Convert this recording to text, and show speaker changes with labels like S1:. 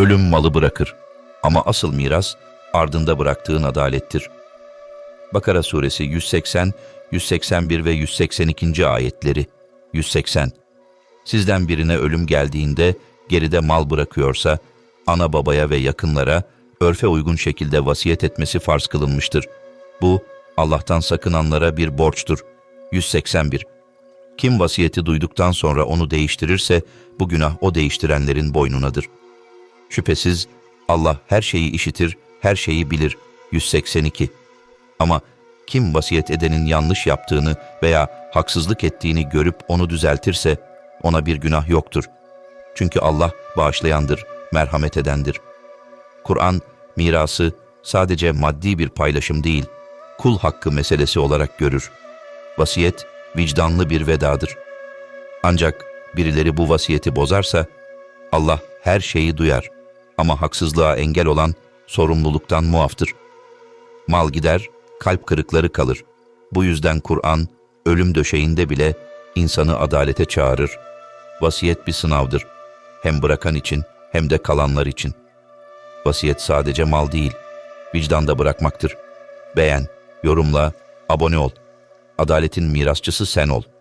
S1: ölüm malı bırakır. Ama asıl miras ardında bıraktığın adalettir. Bakara suresi 180, 181 ve 182. ayetleri 180. Sizden birine ölüm geldiğinde geride mal bırakıyorsa, ana babaya ve yakınlara örfe uygun şekilde vasiyet etmesi farz kılınmıştır. Bu, Allah'tan sakınanlara bir borçtur. 181. Kim vasiyeti duyduktan sonra onu değiştirirse, bu günah o değiştirenlerin boynunadır. Şüphesiz Allah her şeyi işitir, her şeyi bilir. 182. Ama kim vasiyet edenin yanlış yaptığını veya haksızlık ettiğini görüp onu düzeltirse ona bir günah yoktur. Çünkü Allah bağışlayandır, merhamet edendir. Kur'an mirası sadece maddi bir paylaşım değil, kul hakkı meselesi olarak görür. Vasiyet vicdanlı bir vedadır. Ancak birileri bu vasiyeti bozarsa Allah her şeyi duyar ama haksızlığa engel olan sorumluluktan muaftır. Mal gider, kalp kırıkları kalır. Bu yüzden Kur'an ölüm döşeğinde bile insanı adalete çağırır. Vasiyet bir sınavdır. Hem bırakan için hem de kalanlar için. Vasiyet sadece mal değil, vicdanda bırakmaktır. Beğen, yorumla, abone ol. Adaletin mirasçısı sen ol.''